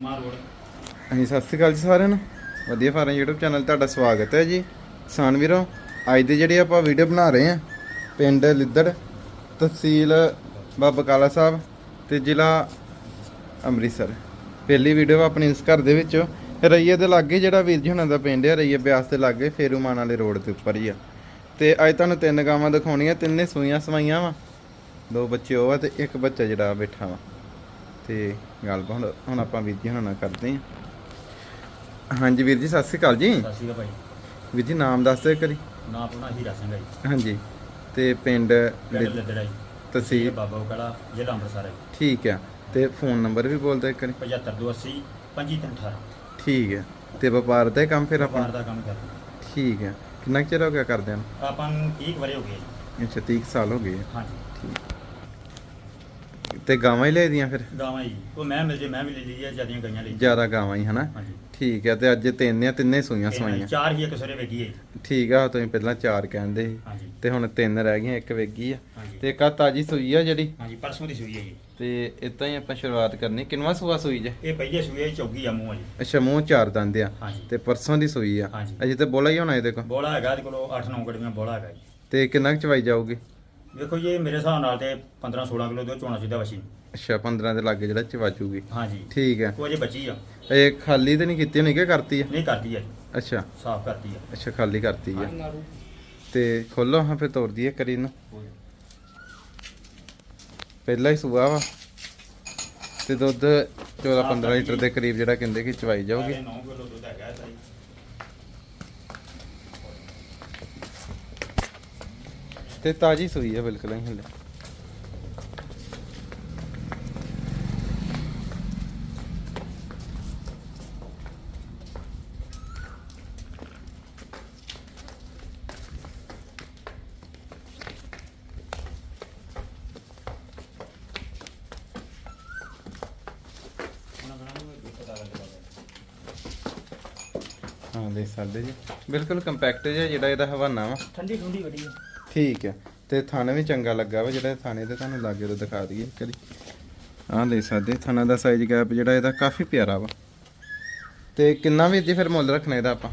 ਹਾਂਜੀ, ਸਤਿ ਸ਼੍ਰੀ ਅਕਾਲ ਜੀ ਸਾਰਿਆਂ ਨੂੰ। ਵਧੀਆ ਫਾਰਮ YouTube ਚੈਨਲ ਤੁਹਾਡਾ ਸਵਾਗਤ ਹੈ ਜੀ। ਕਿਸਾਨ ਵੀਰੋ, ਅੱਜ ਦੇ ਜਿਹੜੇ ਆਪਾਂ ਵੀਡੀਓ ਬਣਾ ਰਹੇ ਹਾਂ, ਪਿੰਡ ਲਿੱਦੜ ਤਹਿਸੀਲ ਬਾਬਾ ਕਾਲਾ ਸਾਹਿਬ ਤੇ ਜ਼ਿਲ੍ਹਾ ਅੰਮ੍ਰਿਤਸਰ। ਪਹਿਲੀ ਵੀਡੀਓ ਆਪਣੀ ਇਸ ਘਰ ਦੇ ਵਿੱਚ ਰਈਏ ਦੇ ਲਾਗੇ ਜਿਹੜਾ ਵੀਰ ਜੀ ਹੁਣਾਂ ਦਾ ਪਿੰਡ ਹੈ, ਰਈਏ ਬਿਆਸ ਦੇ ਲਾਗੇ ਫੇਰੂਮਾਨ ਵਾਲੇ ਰੋਡ ਦੇ ਉੱਪਰ ਹੀ ਆ। ਤੇ ਅੱਜ ਤੁਹਾਨੂੰ ਤਿੰਨ ਗਾਵਾਂ ਦਿਖਾਉਣੀਆਂ, ਤਿੰਨੇ ਸੂਈਆਂ ਸਵਾਈਆਂ ਵਾ। ਦੋ ਬੱਚੇ ਉਹ ਆ ਤੇ ਇੱਕ ਬੱਚਾ ਜਿਹੜਾ ਬੈਠਾ ਵਾ। ਤੇ ਗੱਲ ਹੁਣ ਹੁਣ ਆਪਾਂ ਵੀਰ ਜੀ ਹੁਣਾਂ ਨਾਲ ਕਰਦੇ ਹਾਂ। ਹਾਂਜੀ ਵੀਰ ਜੀ ਸਤਿ ਸ਼੍ਰੀ ਅਕਾਲ ਜੀ। ਸਤਿ ਸ਼੍ਰੀ ਅਕਾਲ ਭਾਈ। ਵੀਰ ਜੀ ਨਾਮ ਦੱਸ ਦਿਓ ਕਰੀ ਨਾਮ ਆਪਣਾ ਹੀਰਾ ਸਿੰਘ ਹੈ ਜੀ। ਹਾਂਜੀ ਤੇ ਪਿੰਡ ਲੱਦੜਾ ਜੀ। ਤਹਿਸੀਲ? ਬਾਬਾ ਬਕੜਾ ਜ਼ਿਲ੍ਹਾ ਅੰਮ੍ਰਿਤਸਰ ਹੈ। ਠੀਕ ਆ ਤੇ ਫੋਨ ਨੰਬਰ ਵੀ ਬੋਲ ਦਿਓ ਕਰੀ 7580 2518 ਠੀਕ ਹੈ ਤੇ ਵਪਾਰ ਦਾ ਹੀ ਕੰਮ ਫਿਰ ਆਪਾਂ? ਵਪਾਰ ਦਾ ਕੰਮ ਕਰਦੇ ਠੀਕ ਹੈ ਕਿੰਨਾ ਚਿਰ ਹੋ ਗਿਆ ਹਾਂ। ਆਪਾਂ ਨੂੰ 30 ਕੁ ਵਰੇ ਹੋ ਗਏ। ਅੱਛਾ 30 ਕੁ ਸਾਲ ਹੋ ਗਏ। ਹਾਂਜੀ। ਤੇ ਗਾਵਾਂ ਹੀ ਲੈ ਦੀਆਂ ਫਿਰ? ਗਾਵਾਂ ਜੀ ਉਹ ਮੈਂ ਮਿਲ ਜੇ ਮੈਂ ਵੀ ਲੈ ਲਈ ਹੈ ਜਿਆਦੀਆਂ ਗਈਆਂ ਲਈ। ਜ਼ਿਆਦਾ ਗਾਵਾਂ ਹੀ ਹਨਾ? ਹਾਂਜੀ। ਠੀਕ ਹੈ ਤੇ ਅੱਜ ਤਿੰਨ ਆ ਤਿੰਨੇ ਸੂਈਆਂ ਸਵਾਈਆਂ। ਚਾਰ ਹੀ ਇੱਕ ਸਵੇਰੇ ਵੇਗੀ ਹੈ। ਠੀਕ ਆ ਤੁਸੀਂ ਪਹਿਲਾਂ ਚਾਰ ਕਹਿੰਦੇ ਸੀ। ਤੇ ਹੁਣ ਤਿੰਨ ਰਹਿ ਗਈਆਂ ਇੱਕ ਵੇਗੀ ਆ। ਤੇ ਇੱਕ ਆ ਤਾਜੀ ਸੂਈ ਆ ਜਿਹੜੀ? ਹਾਂਜੀ ਪਰਸੋਂ ਦੀ ਸੂਈ ਹੈ ਜੀ। ਤੇ ਇਦਾਂ ਹੀ ਆਪਾਂ ਸ਼ੁਰੂਆਤ ਕਰਨੀ। ਕਿੰਨਵਾ ਸੂਆ ਸੂਈ ਜੇ? ਇਹ ਪਹਿਲੇ ਸੂਈ ਹੈ ਚੌਗੀ ਆ ਮੂੰਹ ਆ ਜੀ। ਅੱਛਾ ਮੂੰਹ ਚਾਰ ਦੰਦ ਆ। ਤੇ ਪਰਸੋਂ ਦੀ ਸੂਈ ਆ। ਅਜੇ ਤੇ ਬੋਲਾ ਹੀ ਹੋਣਾ ਇਹਦੇ ਕੋਲ? ਬੋਲਾ ਹੈਗਾ ਇਹਦੇ ਕੋਲ 8-9 ਗੜੀਆਂ ਬੋਲਾ ਹੈਗਾ ਜੀ। ਤੇ ਕਿੰਨਾ ਚਵਾਈ ਜਾਊਗੀ? ਵੇਖੋ ਜੀ ਇਹ ਮੇਰੇ ਹਿਸਾਬ ਨਾਲ ਤੇ 15-16 ਕਿਲੋ ਦੁੱਧ ਚੋਣਾ ਚਾਹੀਦਾ ਵਸ਼ੀ। ਅੱਛਾ 15 ਦੇ ਲਾਗੇ ਜਿਹੜਾ ਚਵਾਜੂਗੀ ਹਾਂਜੀ। ਠੀਕ ਹੈ। ਉਹ ਅਜੇ ਬੱਚੀ ਆ। ਇਹ ਖਾਲੀ ਤੇ ਨਹੀਂ ਕੀਤੀ ਹੋਣੀ ਕਿ ਕਰਤੀ ਆ? ਨਹੀਂ ਕਰਦੀ ਹੈ ਅੱਛਾ। ਸਾਫ਼ ਕਰਦੀ ਹੈ ਅੱਛਾ ਖਾਲੀ ਕਰਤੀ ਆ। ਤੇ ਖੋਲੋ ਹਾਂ ਫਿਰ ਤੋੜ ਦਈਏ ਕਰੀ ਨੂੰ ਪਹਿਲਾ ਹੀ ਸੂਆ ਵਾ। ਤੇ ਦੁੱਧ 14 15 ਲੀਟਰ ਦੇ ਕਰੀਬ ਜਿਹੜਾ ਕਹਿੰਦੇ ਕਿ ਚਵਾਈ ਜਾਊਗੀ। 9 ਕਿਲੋ ਦੁੱਧ ਹੈਗਾ ਇਹਦਾ ਜੀ ਤੇ ਤਾਜੀ ਸੂਈ ਹੈ ਬਿਲਕੁਲ ਹੀ ਹਲੇ ਹਾਂ ਦੇ ਸਕਦੇ ਜੀ। ਬਿਲਕੁਲ ਕੰਪੈਕਟ ਜਿਹਾ ਜਿਹੜਾ ਇਹਦਾ ਹਵਾਨਾ ਵਾ। ਠੰਡੀ ਠੰਡੀ ਬੜੀ ਹੈ ਠੀਕ ਹੈ। ਤੇ ਥਾਣੇ ਵੀ ਚੰਗਾ ਲੱਗਾ ਵਾ ਜਿਹੜਾ ਥਾਣੇ ਤੇ ਤੁਹਾਨੂੰ ਲਾਗੇ ਤੋਂ ਦਿਖਾ ਦਈਏ ਕਰੀ ਆਹ ਲੈ ਸਕਦੇ ਥਾਣਾ ਦਾ ਸਾਈਜ਼ ਗੈਪ ਜਿਹੜਾ ਇਹਦਾ ਕਾਫੀ ਪਿਆਰਾ ਵਾ। ਤੇ ਕਿੰਨਾ ਵੀ ਜੀ ਫਿਰ ਮੁੱਲ ਰੱਖਣਾ ਇਹਦਾ ਆਪਾਂ?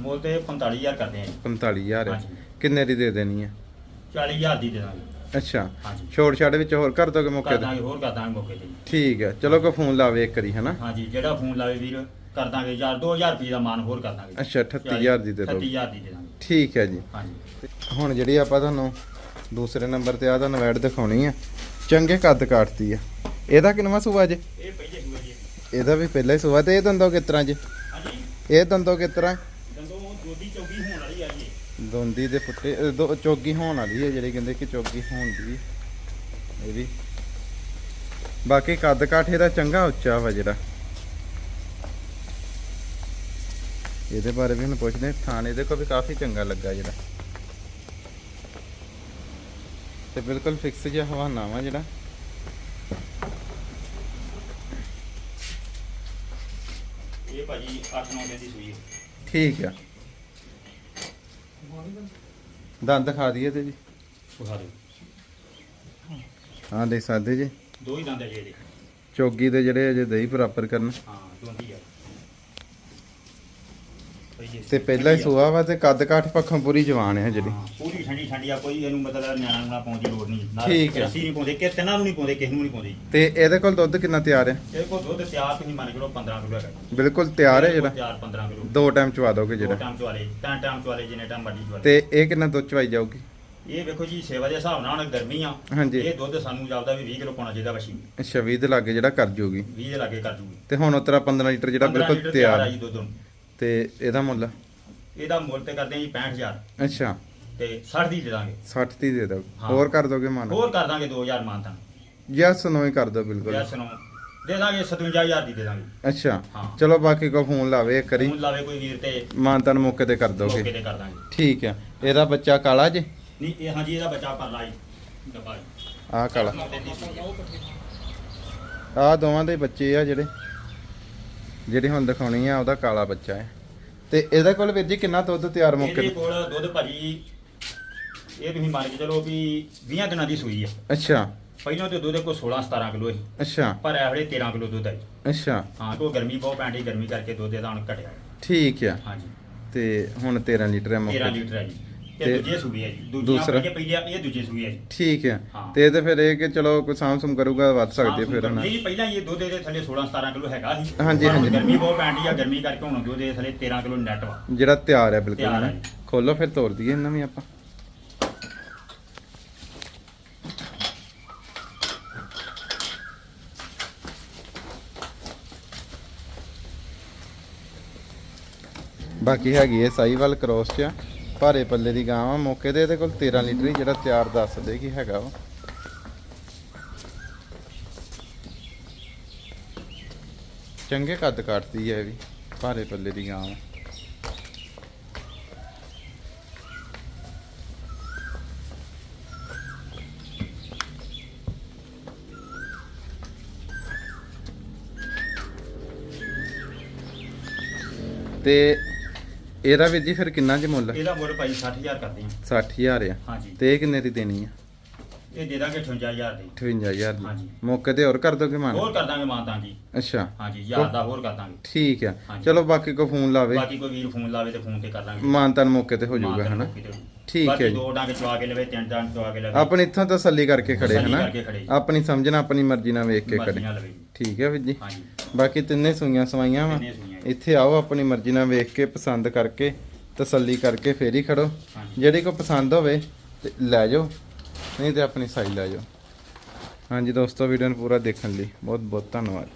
ਮੁੱਲ ਤੇ 45000 ਕਰਦੇ ਆ। ਜੀ। 45000 ਹਾਂਜੀ। ਕਿੰਨੇ ਦੀ ਦੇ ਦੇਣੀ ਹੈ 40000 ਦੀ ਦੇ ਦਾਂਗੇ। ਅੱਛਾ। ਹਾਂਜੀ। ਛੋੜ ਛਾੜ ਵਿੱਚ ਹੋਰ ਕਰ ਦੋਗੇ ਮੌਕੇ ਕਰ ਤੇ ਦਾਂਗੇ ਹੋਰ ਕਰ ਦਾਂਗੇ ਮੌਕੇ ਤੇ। ਜੀ। ਠੀਕ ਹੈ। ਚਲੋ ਕੋ ਫੋਨ ਲਾਵੇ ਇੱਕ ਵਾਰੀ ਹਨਾ? ਹਾਂਜੀ ਜਿਹੜਾ ਫੋਨ ਲਾਵੇ ਵੀਰ ਕਰ ਦਾਂਗੇ ਯਾਰ 2000 ਰੁਪਏ ਦਾ ਮਾਨ ਹੋਰ ਕਰ ਦਾਂਗੇ। ਅੱਛਾ 38000 ਦੀ ਦੇ ਦੋ 38000 ਦੀ ਦੇ ਦਾਂਗੇ। ਠੀਕ ਹੈ ਜੀ। ਹਾਂਜੀ। ਹੁਣ ਜਿਹੜੀ ਆਪਾਂ ਤੁਹਾਨੂੰ ਦੂਸਰੇ ਨੰਬਰ ਤੇ ਆ ਤੁਹਾਨੂੰ ਐਡ ਦਿਖਾਉਣੀ ਆ ਚੰਗੇ ਕੱਦ ਕਾਟਤੀ ਆ। ਇਹਦਾ ਕਿੰਨਵਾ ਸੂਆ ਜੇ? ਇਹ ਪਹਿਲੇ ਜੀ। ਇਹਦਾ ਵੀ ਪਹਿਲਾ ਹੀ ਸੂਆ ਤੇ ਇਹ ਦੰਦੋ ਕਿਸ ਤਰ੍ਹਾਂ ਜੇ? ਹਾਂਜੀ। ਇਹ ਦੰਦੋ ਕਿਸ ਤਰ੍ਹਾਂ? ਦੰਦੋਂ ਜੋਦੀ ਚੌਗੀ ਹੋਣ ਵਾਲੀ ਆ ਜੀ। ਦੋਂਦੀ ਦੇ ਪੁੱਟੇ ਅਹ ਦੋ ਚੋਗੀ ਹੋਣ ਵਾਲੀ ਹੈ ਜਿਹੜੀ ਕਹਿੰਦੇ ਕਿ ਚੋਗੀ ਹੋਣ ਦੀ ਇਹ ਵੀ। ਬਾਕੀ ਕੱਦ ਕਾਠੇ ਦਾ ਚੰਗਾ ਉੱਚਾ ਵਾ ਜਿਹੜਾ। ਇਹਦੇ ਬਾਰੇ ਵੀ ਹੁਣ ਪੁੱਛਦੇ। ਥਾਣ ਕੋ ਵੀ ਕਾਫੀ ਚੰਗਾ ਲੱਗਾ ਜਿਹੜਾ। ਤੇ ਬਿਲਕੁਲ ਫਿਕਸ ਜਿਹਾ ਹਵਾਨਾ ਵਾ ਜਿਹੜਾ। ਇਹ ਭਾਜੀ 8-9 ਦਿਨ ਦੀ ਸੂਈ ਠੀਕ ਆ। ਦੰਦ ਦਿਖਾ ਦਈਏ ਤੇ ਜੀ। ਦਿਓ। ਹਾਂ ਦੇਖ ਸਕਦੇ ਜੀ। ਦੋ ਹੀ ਦੰਦ ਹੈ ਜੀ ਇਹਦੇ। ਚੋਗੀ ਦੇ ਜਿਹੜੇ ਅਜੇ ਦਹੀਂ ਬਰਾਬਰ ਕਰਨ। ਹਾਂ ਦੋਂਦੀ ਆ। ਪਹਿਲੇ ਤੇ ਪਹਿਲਾ ਹੀ ਸੂਆ ਵਾ ਤੇ ਕੱਦ ਕਾਠ ਪੱਖੋਂ ਪੂਰੀ ਜਵਾਨ ਹੈ ਜਿਹੜੀ। ਪੂਰੀ ਠੰਡੀ ਠੰਡੀ ਆ ਕੋਈ ਇਹਨੂੰ ਮਤਲਬ ਨਿਆਣਾ ਨੂੰ ਪਾਉਣ ਦੀ ਲੋੜ ਨਹੀਂ। ਨਾ ਠੀਕ ਹੈ। ਅਸੀਂ ਨਹੀਂ ਪਾਉਂਦੇ ਕਿ ਤਿੰਨਾਂ ਨੂੰ ਨਹੀਂ ਪਾਉਂਦੇ ਕਿਸੇ ਨੂੰ ਨਹੀਂ ਪਾਉਂਦੇ। ਤੇ ਇਹਦੇ ਕੋਲ ਦੁੱਧ ਕਿੰਨਾ ਤਿਆਰ ਹੈ ਇਹ ਕੋ ਦੁੱਧ ਤਿਆਰ ਤੁਸੀਂ ਮੰਨ ਕੇ ਲਓ 15 ਕਿਲੋ ਹੈਗਾ। ਬਿਲਕੁਲ ਤਿਆਰ ਹੈ ਜਿਹੜਾ? ਤਿਆਰ 15 ਕਿਲੋ। ਦੋ ਟਾਈਮ ਚਵਾ ਦੋਗੇ ਦੋ ਜਿਹੜਾ ਟਾਈਮ ਚਵਾਲੇ ਤਾਂ ਟਾਈਮ ਚਵਾਲੇ ਜਿੰਨੇ ਟਾਈਮ ਮਰਜ਼ੀ ਚਵਾਲੇ ਤੇ ਇਹ ਕਿੰਨਾ ਦੁੱਧ ਚਵਾਈ ਜਾਊਗੀ? ਇਹ ਵੇਖੋ ਜੀ ਸੇਵਾ ਦੇ ਹਿਸਾਬ ਨਾਲ ਹੁਣ ਗਰਮੀ ਆ। ਹਾਂਜੀ। ਇਹ ਦੁੱਧ ਸਾਨੂੰ ਜਾਪਦਾ ਵੀ 20 ਕਿਲੋ ਪਾਉਣਾ ਚਾਹੀਦਾ ਵਸ਼ੀ ਅੱਛਾ 20 ਦੇ ਲਾਗੇ ਜਿਹੜਾ ਕਰ ਜੂਗੀ। 20 ਦੇ ਲਾਗੇ ਕਰ ਜੂਗੀ। ਤੇ ਹੁਣ ਉਤਰਾ 15 ਲੀਟਰ ਜਿਹੜਾ 15 ਬਿਲਕੁਲ ਤਿਆਰ ਆ ਹੈ। ਜੀ ਦੁੱਧ ਨੂੰ। ਤੇ ਇਹਦਾ ਮੁੱਲ? ਇਹਦਾ ਮੁੱਲ ਤੇ ਕਰਦੇ ਆ ਜੀ 65000 ਅੱਛਾ। ਤੇ 60 ਦੀ ਦੇ ਦਾਂਗੇ। 60 ਦੀ ਦੇ ਦੋ ਹਾਂ। ਹੋਰ ਕਰ ਦੋਗੇ ਮਨ? ਹੋਰ ਕਰ ਦਾਂਗੇ 2000 ਮਾਨਤਾਂ ਯੈਸ ਨੋ ਹੀ ਕਰ ਦੋ ਬਿਲਕੁਲ। ਯੈਸ ਨੂੰ। ਦੇ ਦਾਂਗੇ 57000 ਦੀ ਦੇ ਦਾਂਗੇ। ਅੱਛਾ। ਹਾਂ। ਚਲੋ ਬਾਕੀ ਕੋ ਫੋਨ ਲਾਵੇ ਇੱਕ ਵਾਰੀ। ਫੋਨ ਲਾਵੇ ਕੋਈ ਵੀਰ ਤੇ। ਮਾਨਤਨ ਮੌਕੇ ਤੇ ਕਰ ਦੋਗੇ। ਮੌਕੇ ਤੇ ਕਰ ਦਾਂਗੇ। ਠੀਕ ਹੈ ਇਹਦਾ ਬੱਚਾ ਕਾਲਾ ਜੇ? ਨਹੀਂ ਇਹ ਹਾਂਜੀ ਇਹਦਾ ਬੱਚਾ ਪਰ ਲਾਈ ਡੱਬਾ ਜੀ। ਆਹ ਕਾਲਾ। ਆਹ ਦੋਵਾਂ ਦੇ ਬੱਚੇ ਆ ਜਿਹੜੇ। ਜਿਹੜੇ ਹੁਣ ਦਿਖਾਉਣੀ ਆ ਉਹਦਾ ਕਾਲਾ ਬੱਚਾ ਹੈ। ਤੇ ਇਹਦੇ ਕੋਲ ਵੀਰ ਜੀ ਕਿੰਨਾ ਦੁੱਧ ਤਿਆਰ ਮੌਕੇ ਇਹਦੇ? ਕੋਲ ਦੁੱਧ ਭਾਜੀ ਇਹ ਤੁਸੀਂ ਮੰਨ ਕੇ ਚਲੋ ਵੀ 20 ਦਿਨਾਂ ਦੀ ਸੂਈ ਆ। ਅੱਛਾ। ਪਹਿਲਾਂ ਤੇ ਦੁੱਧ ਕੋ 16 17 ਕਿਲੋ ਸੀ। ਅੱਛਾ। ਪਰ ਇਹ ਵੇਲੇ 13 ਕਿਲੋ ਦੁੱਧ ਹੈ ਜੀ। ਅੱਛਾ। ਹਾਂ ਕੋ ਗਰਮੀ ਬਹੁਤ ਪੈਂਦੀ ਗਰਮੀ ਕਰਕੇ ਦੁੱਧ ਇਹਦਾ ਹੁਣ ਘਟਿਆ। ਠੀਕ ਆ। ਹਾਂਜੀ। ਤੇ ਹੁਣ 13 ਲੀਟਰ ਹੈ 13 ਮੌਕੇ ਲੀਟਰ ਹੈ ਜੀ। ਤੇ ਤੇ ਦੂਜੇ ਸੂਬੀ ਹੈ ਜੀ ਦੂਜੀਆਂ ਦੂਸਰਾ? ਪਹਿਲੇ ਪਹਿਲੇ ਇਹ ਦੂਜੇ ਸੂਬੀ ਹੈ ਜੀ ਠੀਕ ਹਾਂ। ਤੇ ਇਹ ਤੇ ਫਿਰ ਇਹ ਕਿ ਚਲੋ ਕੋਈ ਸਾਂਭ ਸੁਮ ਕਰੂਗਾ ਵੱਧ ਸਕਦੇ ਹਾਂ, ਫਿਰ ਹਨਾ ਨਹੀਂ ਪਹਿਲਾਂ ਇਹ ਦੁੱਧ ਇਹਦੇ ਥੱਲੇ 16 17 ਕਿਲੋ ਹੈਗਾ ਸੀ ਹਾਂਜੀ, ਹੁਣ ਹਾਂਜੀ। ਗਰਮੀ ਬਹੁਤ ਪੈਂਦੀ ਆ ਗਰਮੀ ਕਰਕੇ ਹੁਣ ਦੁੱਧ ਇਹਦੇ ਥੱਲੇ 13 ਕਿਲੋ ਨੈਟ ਵਾ ਜਿਹੜਾ ਤਿਆਰ ਹੈ ਬਿਲਕੁਲ ਤਿਆਰ ਹਨਾ ਹੈ। ਖੋਲੋ ਫਿਰ ਤੋੜ ਦਈਏ ਇਹਨਾਂ ਵੀ ਆਪਾਂ ਬਾਕੀ ਹੈਗੀ ਹੈ ਸਾਈਵਾਲ ਕ੍ਰੋਸ ਚ ਆ। ਭਾਰੇ ਪੱਲੇ ਦੀ ਗਾਂ ਆ ਮੌਕੇ ਤੇ ਇਹਦੇ ਕੋਲ 13 ਲੀਟਰ ਹੀ ਜਿਹੜਾ ਤਿਆਰ ਦੱਸ ਦੇ ਕਿ ਹੈਗਾ ਵਾ। ਚੰਗੇ ਕੱਦ ਕੱਟਦੀ ਹੈ ਇਹ ਵੀ, ਭਾਰੇ ਪੱਲੇ ਦੀ ਗਾਂ ਵਾ। ਤੇ ਇਹਦਾ ਵੀ ਜੀ ਫਿਰ ਕਿੰਨਾ ਚ ਮੁੱਲ? ਇਹਦਾ ਮੁੱਲ ਭਾਈ 60000 ਕਰਦੇ ਆ 60000 ਆ। ਹਾਂਜੀ। ਤੇ ਇਹ ਕਿੰਨੇ ਦੀ ਦੇਣੀ ਆ? ਇਹ ਦੇ ਦਾਂਗੇ 58000 ਦੀ। 58000 ਦੀ। ਹਾਂਜੀ। ਮੌਕੇ ਤੇ ਹੋਰ ਕਰ ਦੋਗੇ ਮਾਨ? ਹੋਰ ਕਰ ਦਾਂਗੇ ਮਾਂ ਤਾਂ ਜੀ। ਅੱਛਾ। ਹਾਂਜੀ ਯਾਰ ਦਾ ਹੋਰ ਕਰ ਦਾਂਗੇ। ਠੀਕ ਆ। ਚਲੋ ਬਾਕੀ ਕੋ ਫੋਨ ਲਾਵੇ। ਬਾਕੀ ਕੋਈ ਵੀਰ ਫੋਨ ਲਾਵੇ ਤੇ ਫੋਨ ਤੇ ਕਰ ਦਾਂਗੇ। ਮਾਨਤਨ ਮੌਕੇ ਤੇ ਹੋ ਜਾਊਗਾ ਤਾਂ ਹਨਾ? ਤੇ। ਠੀਕ ਹੈ। ਦੋ ਡਾਂਗੇ ਚਵਾ ਕੇ ਲਵੇ ਤਿੰਨ ਡਾਂਗ ਚਵਾ ਕੇ ਲਵੇ। ਆਪਣੀ ਇੱਥੋਂ ਤਸੱਲੀ ਕਰਕੇ ਖੜੇ ਹਨਾ। ਆਪਣੀ ਸਮਝਣਾ ਆਪਣੀ ਮਰਜ਼ੀ ਨਾਲ ਵੇਖ ਕੇ ਖੜੇ। ਠੀਕ ਹੈ ਵੀਰ ਜੀ। ਹਾਂਜੀ। ਬਾਕੀ ਤਿੰਨੇ ਸੂਈਆਂ ਸਵਾਈਆਂ ਵਾ। ਇੱਥੇ ਆਓ ਆਪਣੀ ਮਰਜ਼ੀ ਨਾਲ ਵੇਖ ਕੇ ਪਸੰਦ ਕਰਕੇ ਤਸੱਲੀ ਕਰਕੇ ਫੇਰ ਹੀ ਖੜੋ। ਜਿਹੜੀ ਕੋ ਪਸੰਦ ਹੋਵੇ ਤੇ ਲੈ ਜਾਓ। ਨਹੀਂ ਤੇ ਆਪਣੀ ਸਾਈ ਲੈ ਜਾਓ। ਹਾਂਜੀ ਦੋਸਤੋ ਵੀਡੀਓ ਨੂੰ ਪੂਰਾ ਦੇਖਣ ਲਈ ਬਹੁਤ ਬਹੁਤ ਧੰਨਵਾਦ।